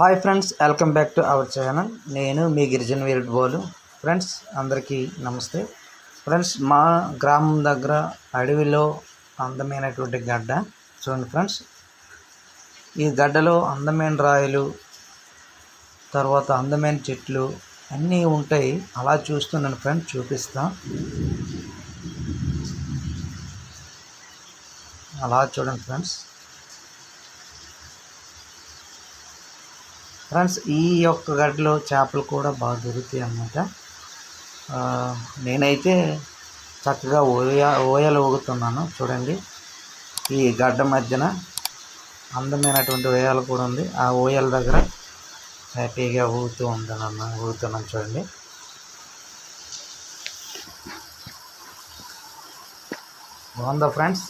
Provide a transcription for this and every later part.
Hi friends welcome back to our channel. నేను మీ గిరిజన వీరుడు బోలు. ఫ్రెండ్స్ అందరికీ నమస్తే. ఫ్రెండ్స్ మా గ్రామం దగ్గర అడవిలో అందమైనటువంటి గడ్డ. చూడండి ఫ్రెండ్స్ ఈ గడ్డలో అందమైన రాయలు తర్వాత అందమైన చెట్లు అన్నీ ఉంటాయి. అలా చూస్తున్నాను ఫ్రెండ్స్ చూపిస్తా. అలా చూడండి ఫ్రెండ్స్. ఫ్రెండ్స్ ఈ యొక్క గడ్డలో చేపలు కూడా బాగా దొరుకుతాయి అన్నమాట. నేనైతే చక్కగా ఓయ ఓయలు ఊగుతున్నాను చూడండి ఈ గడ్డ మధ్యన అందమైనటువంటి ఓయాలు కూడా ఉంది. ఆ ఓయల దగ్గర హ్యాపీగా ఊగుతూ ఉంటాను ఊగుతున్నాను చూడండి. బాగుందా ఫ్రెండ్స్?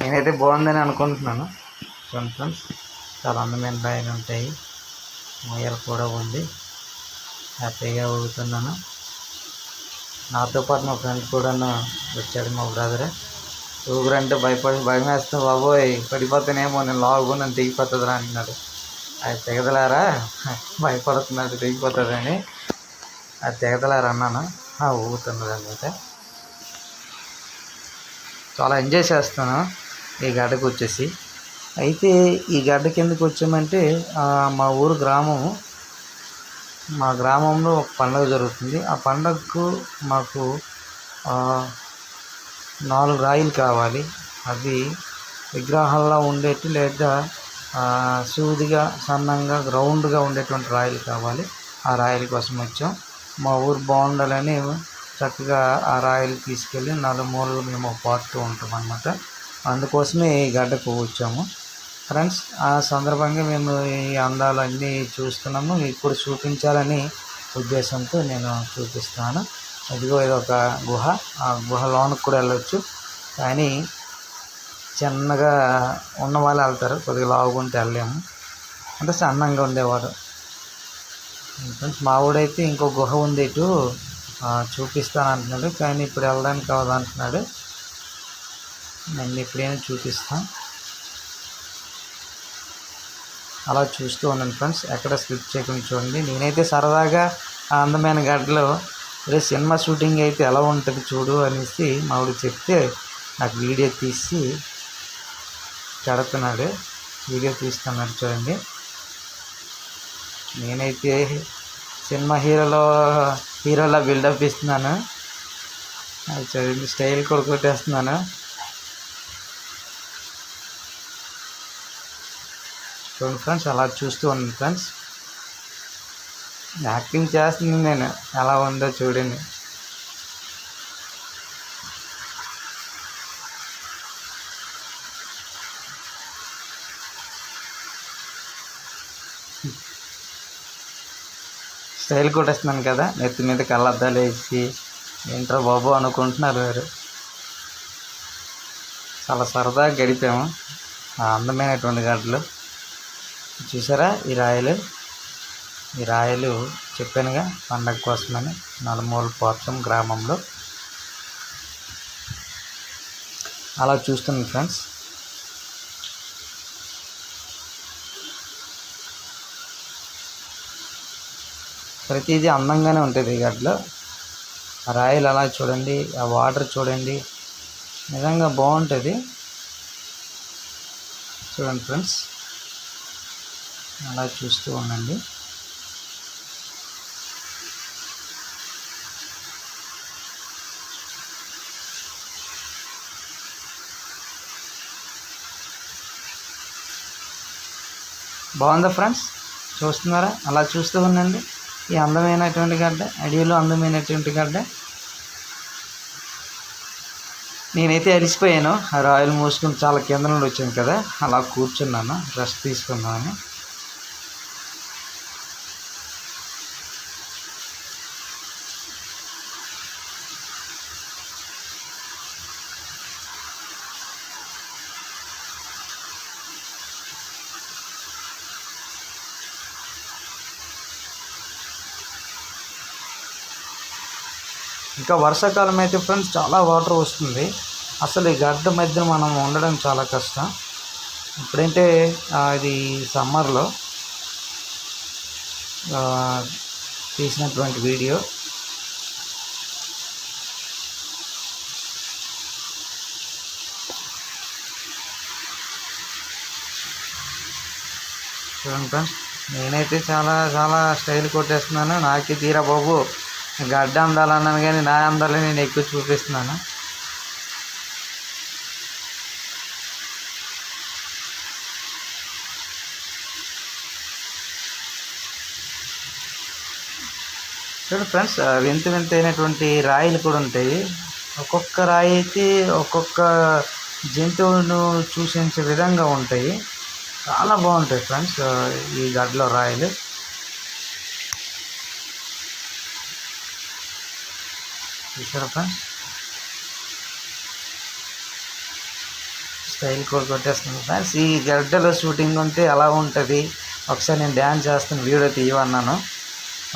నేనైతే బాగుందని అనుకుంటున్నాను. చూడండి ఫ్రెండ్స్ చాలా అందమైన రాయలు ఉంటాయి మొయ్యలు కూడా ఉంది హ్యాపీగా ఊగుతున్నాను. నాతో పాటు మా ఫ్రెండ్ కూడా వచ్చాడు మా బ్రదర్. ఊగురంటే భయపడి భయం వేస్తే బాబోయ్ పడిపోతానేమో నేను లాగు నన్ను దిగిపోతుందిరా అంటున్నాడు అది తెగదలారా? భయపడుతున్నాడు దిగిపోతుందని అది తెగదలారా? అన్నాను. ఊగుతున్నది అనమాట చాలా ఎంజాయ్ చేస్తాను ఈ గడ్డకు వచ్చేసి అయితే ఈ గడ్డ కిందకి వచ్చామంటే మా ఊరు గ్రామం మా గ్రామంలో ఒక పండగ జరుగుతుంది. ఆ పండగకు మాకు నాలుగు రాయిలు కావాలి. అవి విగ్రహాల్లో ఉండేటి లేదా సూదిగా సన్నంగా రౌండ్గా ఉండేటువంటి రాయిలు కావాలి. ఆ రాయిల కోసం వచ్చాం. మా ఊరు బాగుండాలని చక్కగా ఆ రాయిలు తీసుకెళ్ళి నలుమూలలు మేము పాటుతూ ఉంటాం అన్నమాట అందుకోసమే ఈ గడ్డకు వచ్చాము. ఫ్రెండ్స్ ఆ సందర్భంగా మేము ఈ అందాలు అన్నీ చూస్తున్నాము ఇప్పుడు చూపించాలని ఉద్దేశంతో నేను చూపిస్తాను. ఇదిగో ఇది ఒక గుహ. ఆ గుహ లోనికి కూడా వెళ్ళొచ్చు. కానీ చిన్నగా ఉన్న వాళ్ళు వెళ్తారు. కొద్దిగా లావుగుంటే వెళ్ళలేము. అంటే సన్నంగా ఉండేవారు. ఫ్రెండ్స్ మా ఊడైతే ఇంకో గుహ ఉంది ఇటు. చూపిస్తాను అంటున్నాడు కానీ ఇప్పుడు వెళ్ళడానికి అవ్వదు అంటున్నాడు నేను ఇప్పుడేమో చూపిస్తాను. అలా చూస్తూ ఉన్నాను ఫ్రెండ్స్. ఎక్కడ స్కిప్ చేయకుండా చూడండి. నేనైతే సరదాగా ఆ అందమైన గడ్డలో రే సినిమా షూటింగ్ అయితే ఎలా ఉంటుంది చూడు అనేసి మావిడ చెప్తే నాకు వీడియో తీసి పెడుతున్నాడు. వీడియో తీస్తున్నాడు చూడండి. నేనైతే సినిమా హీరోలో హీరోలా బిల్డప్ ఇస్తున్నాను. అది చూడండి స్టైల్ కూడా చూడండి ఫ్రెండ్స్ అలా చూస్తూ ఉంది ఫ్రెండ్స్. యాక్టింగ్ చేస్తుంది నేను. ఎలా ఉందో చూడండి. స్టైల్ కొట్టేస్తున్నాను కదా నెత్తి మీద కళ్ళద్దాలు వేసి ఏంట్రా బాబు అనుకుంటున్నారు వారు చాలా సరదాగా గడిపాము. ఆ అందమైనటువంటి గడ్డలు చూసారా? ఈ రాయలు. ఈ రాయలు చెప్పానుగా పండగ కోసమని నలుమూల పోత్రం గ్రామంలో. అలా చూస్తున్నాను ఫ్రెండ్స్. ప్రతిదీ అందంగానే ఉంటుంది ఈ గడ్డలో ఆ రాయలు అలా చూడండి ఆ వాటర్ చూడండి. నిజంగా బాగుంటుంది. చూడండి ఫ్రెండ్స్. అలా చూస్తూ ఉండండి. బాగుందా ఫ్రెండ్స్? చూస్తున్నారా? అలా చూస్తూ ఉండండి. ఈ అందమైనటువంటి గడ్డ అడవిలో అందమైనటువంటి గడ్డ. నేనైతే అరిసిపోయాను. ఆ రాయలు మూసుకుని చాలా కింద నుండి వచ్చాను కదా. అలా కూర్చున్నాను. రెస్ట్ తీసుకుందామని. ఇంకా వర్షాకాలం అయితే ఫ్రెండ్స్ చాలా వాటర్ వస్తుంది. అసలు ఈ గడ్డ మధ్య మనం ఉండడం చాలా కష్టం. ఇప్పుడంటే ఇది సమ్మర్లో తీసినటువంటి వీడియో. చూడండి ఫ్రెండ్స్ నేనైతే చాలా చాలా స్టైల్ కొట్టేస్తున్నాను. నాకే తీరా బాబు. గడ్డ అందాలు అన్నాను కానీ నా అందాలు నేను ఎక్కువ చూపిస్తున్నాను. చూడండి ఫ్రెండ్స్ వింత వింత వింతైనటువంటి రాయిలు కూడా ఉంటాయి. ఒక్కొక్క రాయి అయితే ఒక్కొక్క జంతువులను సూచించే విధంగా ఉంటాయి. చాలా బాగుంటాయి ఫ్రెండ్స్ ఈ గడ్డలో రాయలు. చూసారా ఫ్రెండ్స్ స్టైల్ కూడా కొట్టేస్తుంది ఫ్రెండ్స్ ఈ గడ్డలో షూటింగ్ ఉంటే ఎలా ఉంటుంది. ఒకసారి నేను డ్యాన్స్ చేస్తాను వీడియో తీయమన్నాను.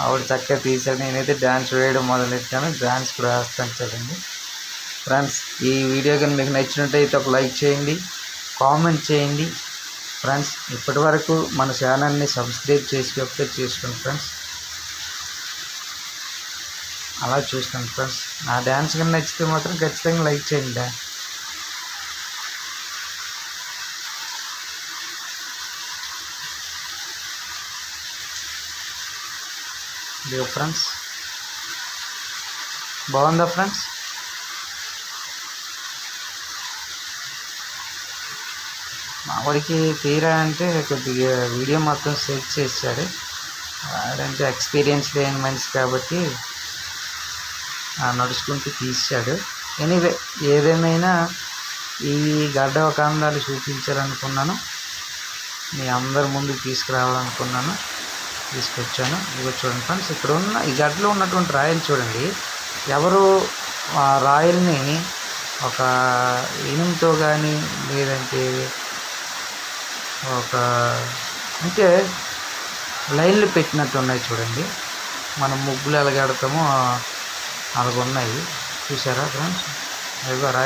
ఆవిడ చక్కగా తీసాడు నేనైతే డ్యాన్స్ వేయడం మొదలెట్టాను. డ్యాన్స్ కూడా వేస్తాను చూడండి. ఫ్రెండ్స్ ఈ వీడియో కానీ మీకు నచ్చినట్టయితే ఒక లైక్ చేయండి. కామెంట్ చేయండి. ఫ్రెండ్స్ ఇప్పటి వరకు మన ఛానల్ని సబ్స్క్రైబ్ చేసుకోకపోతే చేసుకోండి ఫ్రెండ్స్. అలా చూస్తాను ఫ్రెండ్స్ నా డ్యాన్స్ కానీ నచ్చితే మాత్రం ఖచ్చితంగా లైక్ చేయండి ఇదిగో ఫ్రెండ్స్ బాగుందా ఫ్రెండ్స్ మావాడికి తీరా అంటే కొద్దిగా వీడియో మొత్తం సెట్ చేశాడు. వాడంటే ఎక్స్పీరియన్స్ లేని మనిషి కాబట్టి నడుచుకుంటూ తీశాడు. ఎనీవే ఏదేమైనా ఈ గడ్డ చూపించాలనుకున్నాను. మీ అందరి ముందుకు తీసుకురావాలనుకున్నాను. తీసుకొచ్చాను. ఇదిగో చూడండి ఫ్రెండ్స్ ఇక్కడ ఉన్న ఈ గడ్డలో ఉన్నటువంటి రాయలు చూడండి. ఎవరు ఆ రాయల్ని ఒక ఇనుముతో కానీ లేదంటే ఒక అంటే లైన్లు పెట్టినట్టు ఉన్నాయి చూడండి. మనం ముగ్గులు ఎలా కడతామో నాలుగు ఉన్నాయి చూసారా ఫ్రెండ్స్? అదిగో రాయి